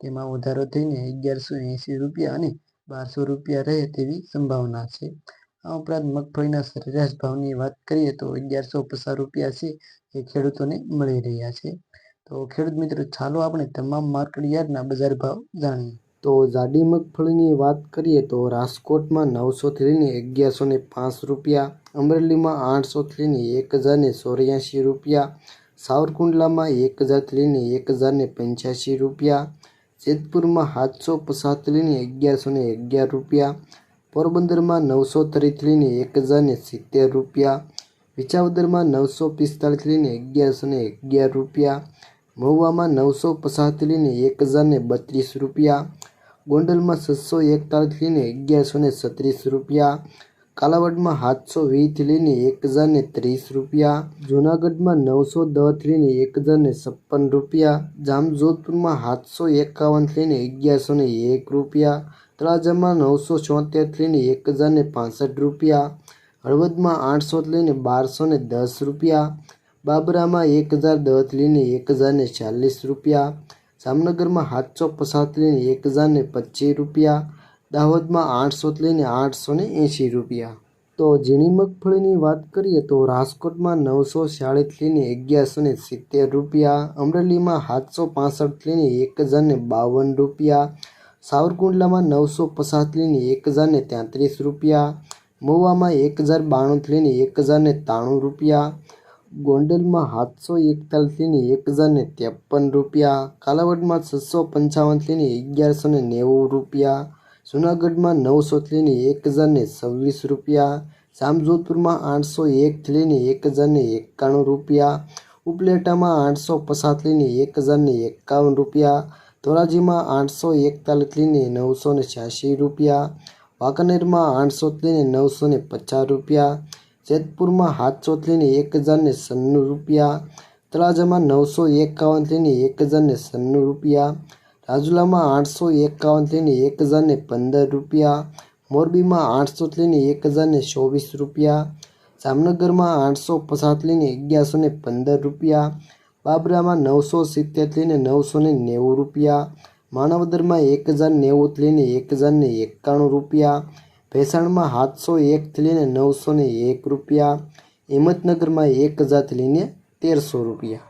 તેમાં વધારો થઈને અગિયારસો એંસી રૂપિયા અને બારસો રૂપિયા રહે તેવી સંભાવના છે. આ ઉપરાંત મગફળીના સરેરાશ ભાવની વાત કરીએ તો અગિયારસો પચાસ રૂપિયા છે એ ખેડૂતોને મળી રહ્યા છે. તો ખેડૂત મિત્રો, ચાલો આપણે તમામ માર્કેટ યાર્ડના બજાર ભાવ જાણીએ. તો જાડી મગફળીની વાત કરીએ તો રાજકોટમાં નવસોથી લઈને અગિયારસો ને પાંચ રૂપિયા, અમરેલીમાં આઠસોથી લઈને એક હજાર ને ચોર્યાસી રૂપિયા, સાવરકુંડલામાં એક હજારથી લઈને એક હજાર ને પંચ્યાસી રૂપિયા જેતપુરમાં સાતસો લઈને અગિયારસો ને અગિયાર રૂપિયા, પોરબંદરમાં નવસો ત્રીસથી એક હજાર ને સિત્તેર રૂપિયા વિચાવદરમાં નવસો પિસ્તાળીસથી લઈને અગિયારસો ને અગિયાર રૂપિયા, મહુવામાં નવસો પસાતરીને એક હજાર ને બત્રીસ રૂપિયા, ગોંડલમાં છસો એકતાળીસથી લઈને અગિયારસો ને છત્રીસ રૂપિયા કાલાવડમાં સાતસો વીસથી લઈને એક હજારને ત્રીસ રૂપિયા, જૂનાગઢમાં નવસો દસથી લઈને એક હજારને છપ્પન રૂપિયા, જામજોધપુરમાં સાતસો એકાવનથી લઈને અગિયારસો ને એક રૂપિયા, તળાજામાં નવસો છોતેર લઈને એક હજારને પાસઠ રૂપિયા, હળવદમાં આઠસો લઈને બારસો ને દસ રૂપિયા, બાબરામાં એક હજાર દસ લઈને એક હજારને ચાલીસ રૂપિયા, જામનગરમાં સાતસો પચાસથી લઈને એક હજારને પચીસ રૂપિયા દાહોદમાં આઠસોથી લઈને આઠસો ને એંશી રૂપિયા. તો ઝીણી મગફળીની વાત કરીએ તો રાજકોટમાં નવસો ચાળીસથી લઈને અગિયારસો ને સિત્તેર રૂપિયા, અમરેલીમાં સાતસો પાસઠ લઈને એક હજાર ને બાવન રૂપિયા, સાવરકુંડલામાં નવસો પચાસ લઈને એક હજાર ને તેત્રીસ રૂપિયા, મહુવામાં એક હજાર બાણુંથી લઈને એક હજાર ને ત્રાણું રૂપિયા, ગોંડલમાં સાતસો એકતાલીસ એક હજાર ને ત્રેપન રૂપિયા, કાલાવડમાં છસો પંચાવનથી લઈને અગિયારસો ને નેવું રૂપિયા જૂનાગઢમાં નવસોથી લઈને એક હજારને છવ્વીસ રૂપિયા, જામજોધપુરમાં આઠસો એકથી લઈને એક હજારને એકાણું રૂપિયા, ઉપલેટામાં આઠસો લઈને એક હજારને એકાવન રૂપિયા, ધોરાજીમાં આઠસો એકતાલીસ લઈને નવસો ને છ્યાસી રૂપિયા, વાંકાનેરમાં આઠસો લઈને નવસો ને પચાસ રૂપિયા, જેતપુરમાં સાતસોથી લઈને એક હજારને સન્નું રૂપિયા, તળાજામાં નવસો એકાવનથી લઈને એક હજારને સન્નું રૂપિયા રાજુલામાં આઠસો એકાવનથી લઈને એક હજારને પંદર રૂપિયા, મોરબીમાં આઠસોથી લઈને એક હજારને ચોવીસ રૂપિયા, જામનગરમાં આઠસો પચાસથી લઈને અગિયારસો ને પંદર રૂપિયા, બાબરામાં નવસો સિત્તેરથી લઈને નવસો ને નેવું રૂપિયા, માણાવદરમાં એક હજાર નેવુંથી લઈને એક હજાર ને એકાણું રૂપિયા, ભેસાણમાં સાતસો એકથી લઈને નવસો ને એક રૂપિયા, હિંમતનગરમાં એક હજારથી લઈને તેરસો રૂપિયા.